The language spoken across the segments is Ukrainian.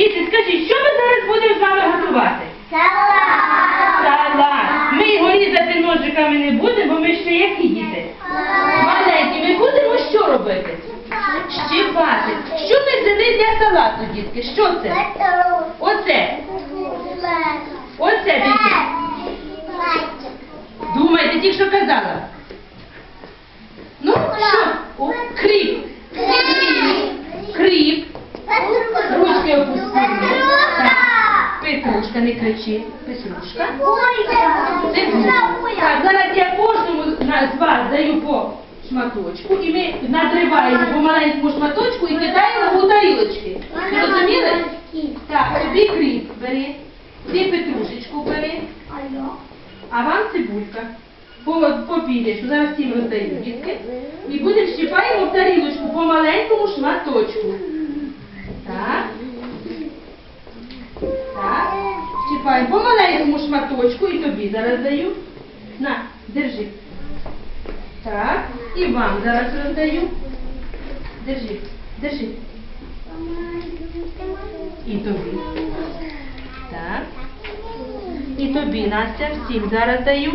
Діти, скажіть, що ми зараз будемо з вами готувати? Салат. Ми його різати ножиками не будемо, бо ми ще які діти? Маленькі, ми будемо що робити? Щипати. Що ми взяли для салату, дітки? Що це? Оце. Оце, дітки. Думайте, тільки що казала. Ну, що? О, кріп. Кріп. Ручки опустили. Так. Петрушка, не кричи. Петрушка. Цибулька. Так, зараз я кожному з вас даю по шматочку, і ми надриваємо по маленькому шматочку і кидаємо у тарілочки. Ви розуміли? Так, тобі кріп бери, ти петрушечку бери, а вам цибулька. По, по пілечку. Зараз всім роздаю, дітки. І будемо щипаємо в тарілочку по маленькому шматочку. Щипаємо по маленькому шматочку і тобі зараз даю. На, держи. Так. І вам зараз роздаю. Держи. Держи. І тобі. Так. І тобі, Настя, всім зараз даю.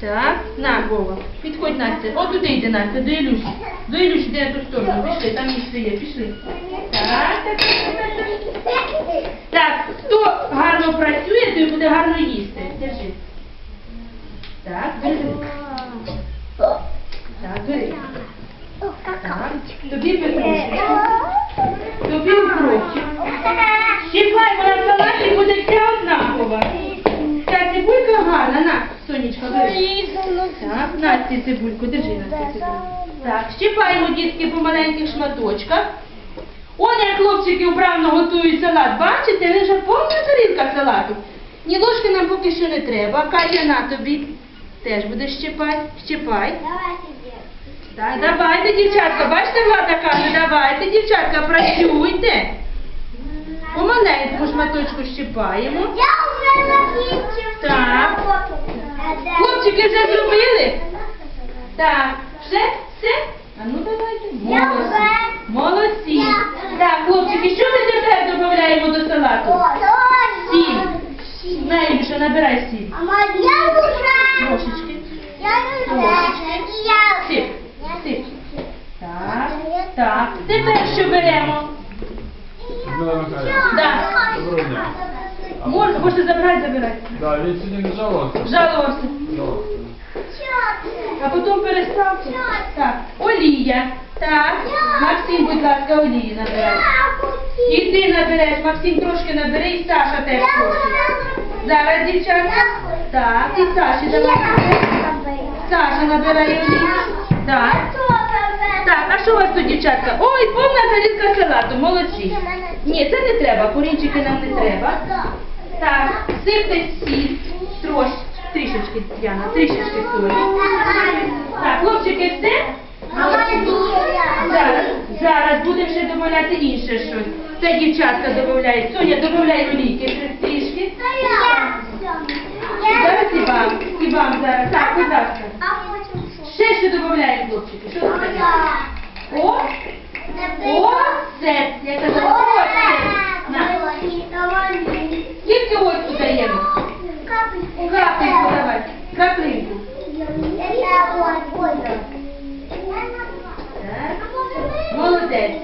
Так, на, Вова, підходь, Настя. От туди йди, Настя, до Ілюші. До Ілюші, де на ту сторону. Пішли, там місце є, пішли. Так, так, так. Так, хто гарно працює, той буде гарно їсти. Держи. Так, бери. Так, бери. Так, тобі петрушечку, тобі укропчик. Щіпай, вона в салаті буде вся однакова. Ця цибулька гарна, на, Сонечка, бери. Так, Насті цибульку, держи Насті цибульку. Так, щипаємо дітки по маленьких шматочках. Он як хлопчики вправно готують салат. Бачите, ви вже повна тарілка салату. Ні ложки нам поки що не треба. Катя, на тобі. Теж будеш щипати. Щипай. Так, давайте, дівчатка, бачите, влада каже, давайте, дівчатка, працюйте. По маленькому шматочку щипаємо. Так. Хлопчики вже зробили? Так, все, все? А ну давайте. Молодці. Молодці. Так, хлопчики, що ми тепер додаємо до салату? Сіль. На, Ілюша, набирай сіль. Трошечки. Сип. Сип. Так, так. Тепер що беремо? А Можна, можете забирати, забирати. Да, він сьогодні не жалувався. Жалувався. Жалувався. А потім переставте. Так, олія. Так. Максим, будь ласка, олії набирай. І ти набереш, Максим трошки набери, і Саша теж трошки. Зараз, дівчатка. Так, і Саші давай. Саша набирає олію. Так. Так, а що у вас тут, дівчатка? Ой, повна тарілка салату, молодці. Ні, це не треба, корінчики нам не треба. Так, сипте сіль, трош, трішечки, Діана, трішечки солі. Так, хлопчики, все? зараз, зараз будемо ще домовляти інше щось. Це дівчатка додає. Соня, додай олійки трішки. Зараз і вам. І вам зараз. Так, будь ласка. Ще що додаємо, хлопчики. О! О, це. Я казала, о, це. Скільки ось додаємо? Каплинку давай. Каплинку. молодець.